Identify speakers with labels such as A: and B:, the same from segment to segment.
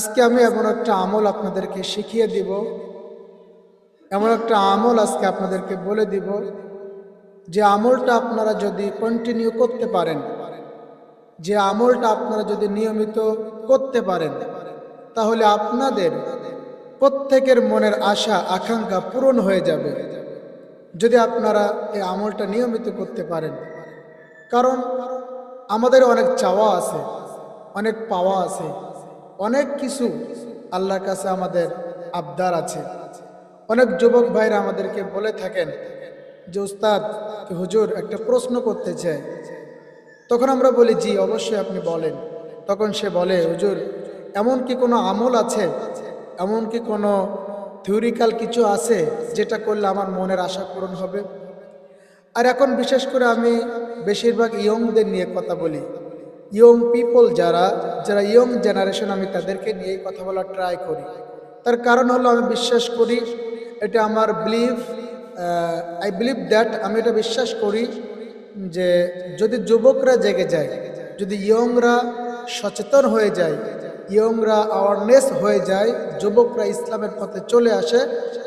A: আজকে আমি এমন একটা আমল আপনাদেরকে শিখিয়ে দিব। এমন একটা আমল আজকে আপনাদেরকে বলে দিব যে আমলটা আপনারা যদি কন্টিনিউ করতে পারেন, যে আমলটা আপনারা যদি নিয়মিত করতে পারেন, তাহলে আপনাদের প্রত্যেকের মনের আশা, আকাঙ্ক্ষা পূরণ হয়ে যাবে। যদি আপনারা এই আমলটা নিয়মিত করতে পারেন, কারণ আমাদের অনেক চাওয়া আছে, অনেক পাওয়া আছে। অনেক কিছু আল্লাহর কাছে আমাদের আবদার আছে। অনেক যুবক ভাইরা আমাদেরকে বলে থাকেন যে, উস্তাদ, হুজুর একটা প্রশ্ন করতে চায়। তখন আমরা বলি, জি, অবশ্যই আপনি বলেন। তখন সে বলে, হুজুর, এমন কি কোনো আমল আছে? এমন কি কোনো থিওরিক্যাল কিছু আছে যেটা করলে আমার মনের আশা পূরণ হবে? আর এখন বিশেষ করে আমি বেশিরভাগ ইয়ংদের নিয়ে কথা বলি। ইয়ং পিপল যারা যারা ইয়ং জেনারেশন আমি তাদেরকে নিয়ে কথা বলার ট্রাই করি। তার কারণ হলো আমি বিশ্বাস করি, এটা আমার বিলিভ আই বিলিভ দ্যাট আমি এটা বিশ্বাস করি যে যদি যুবকরা জেগে যায়, যদি ইয়ংরা সচেতন হয়ে যায় ইয়ংরা অ্যাওয়ারনেস হয়ে যায়, যুবকরা ইসলামের পথে চলে আসে,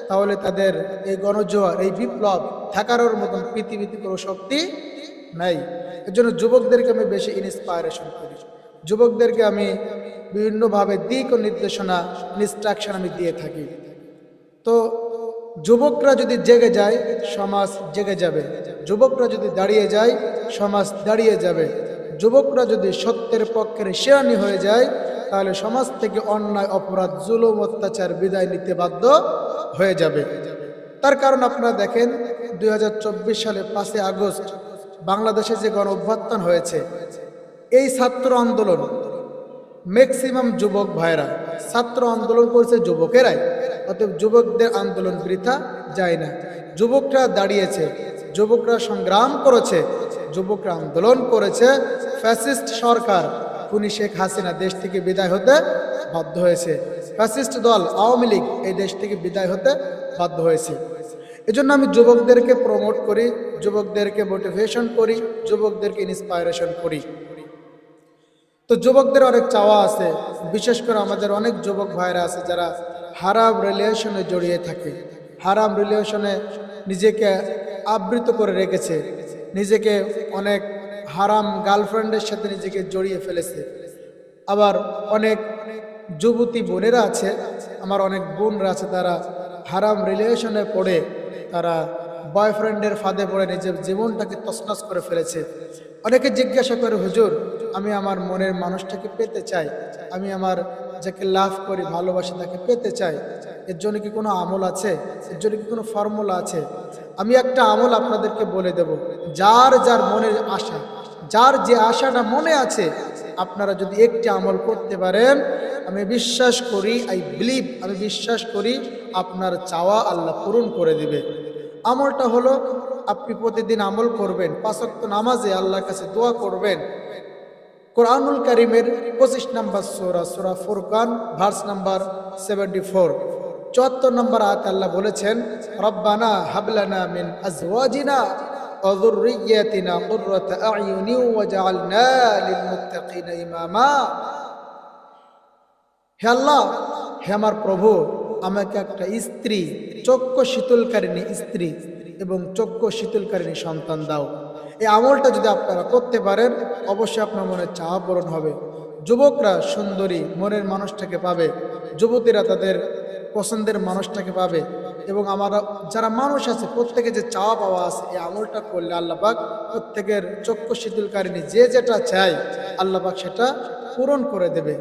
A: তাহলে তাদের এই গণজোয়ার, এই বিপ্লব, ঠেকানোর মতন পৃথিবীতে কোনো শক্তি নাই। এর জন্য যুবকদেরকে আমি বেশি ইন্সপায়ারেশন করি। যুবকদেরকে আমি বিভিন্নভাবে দিক ও নির্দেশনা ইনস্ট্রাকশন আমি দিয়ে থাকি। তো যুবকরা যদি জেগে যায়, সমাজ জেগে যাবে। যুবকরা যদি দাঁড়িয়ে যায়, সমাজ দাঁড়িয়ে যাবে। যুবকরা যদি সত্যের পক্ষের শেয়ানি হয়ে যায়, তাহলে সমাজ থেকে অন্যায়, অপরাধ, জুলুম, অত্যাচার বিদায় নিতে বাধ্য হয়ে যাবে। তার কারণ আপনারা দেখেন দু হাজার চব্বিশ সালে পাঁচই আগস্ট বাংলাদেশে যে গণ অভ্যুত্থান হয়েছে, এই ছাত্র আন্দোলন ম্যাক্সিমাম যুবক ভাইরা, ছাত্র আন্দোলন করেছে যুবকেরাই, অতএব যুবকদের আন্দোলন বৃথা যায় না। যুবকরা দাঁড়িয়েছে, যুবকরা সংগ্রাম করেছে, যুবকরা আন্দোলন করেছে ফ্যাসিস্ট সরকার খুনি শেখ হাসিনা দেশ থেকে বিদায় হতে বাধ্য হয়েছে। ফ্যাসিস্ট দল আওয়ামী লীগ এই দেশ থেকে বিদায় হতে বাধ্য হয়েছে। এজন্য আমি যুবকদেরকে প্রমোট করি, যুবকদেরকে মোটিভেশন করি, যুবকদেরকে ইন্সপায়ারেশন করি। তো যুবকদের অনেক চাওয়া আছে, বিশেষ করে আমাদের অনেক যুবক ভাইরা আছে যারা হারাম রিলেশনে জড়িয়ে থাকে। হারাম রিলেশনে নিজেকে আবৃত করে রেখেছে, নিজেকে অনেক হারাম গার্লফ্রেন্ডের সাথে নিজেকে জড়িয়ে ফেলেছে। আবার অনেক যুবতী বোনেরা আছে, আমার অনেক বোনরা আছে, তারা হারাম রিলেশনে পড়ে। তারা বয়ফ্রেন্ডের ফাঁদে পড়ে নিজের জীবনটাকে তসনাস করে ফেলেছে। অনেকে জিজ্ঞাসা করে, হুজুর, আমি আমার মনের মানুষটাকে পেতে চাই। আমি আমার যাকে লাভ করি, ভালোবাসি, তাকে পেতে চাই। এর জন্য কি কোনো আমল আছে? এর জন্য কি কোনো ফর্মুলা আছে? আমি একটা আমল আপনাদেরকে বলে দেব। যার যার মনের আশা, যার যে আশাটা মনে আছে, আপনারা যদি একটি আমল করতে পারেন, আমি বিশ্বাস করি আই বিলিভ আমি বিশ্বাস করি আপনার চাওয়া আল্লাহ পূরণ করে দিবে। আমলটা হলো আপনি প্রতিদিন আমল করবেন পাঁচক্ত নামাজে আল্লাহর কাছে দোয়া করবেন কোরআনুল করিমের পঁচিশ নাম্বার সোরা সোরা Furqan verse number seventy four চুয়াত্তর নম্বর আয়াত আল্লাহ বলেছেন রব্বানা হাবলানা মিন আজওয়াজিনা وذرياتنا قرة أعين وجعلنا للمتقين إماما হে আল্লাহ হে আমার প্রভু আমাকে একটা স্ত্রী, চক্ষু শীতলকারিণী স্ত্রী এবং চক্ষু শীতলকারিণী সন্তান দাও। এই আমলটা যদি আপনারা করতে পারেন, অবশ্যই আপনার মনে চাওয়া পূরণ হবে। যুবকরা সুন্দরী, মনের মানুষটাকে পাবে। যুবতীরা তাদের পছন্দের মানুষটাকে পাবে এবং আমরা, যারা মানুষ আছে, প্রত্যেকে যে চাওয়া পাওয়া আছে, এই আমলটা করলে আল্লাপাক প্রত্যেকের চক্ষু শীতলকারিণী যে যেটা চায় আল্লাপাক সেটা পূরণ করে দেবে।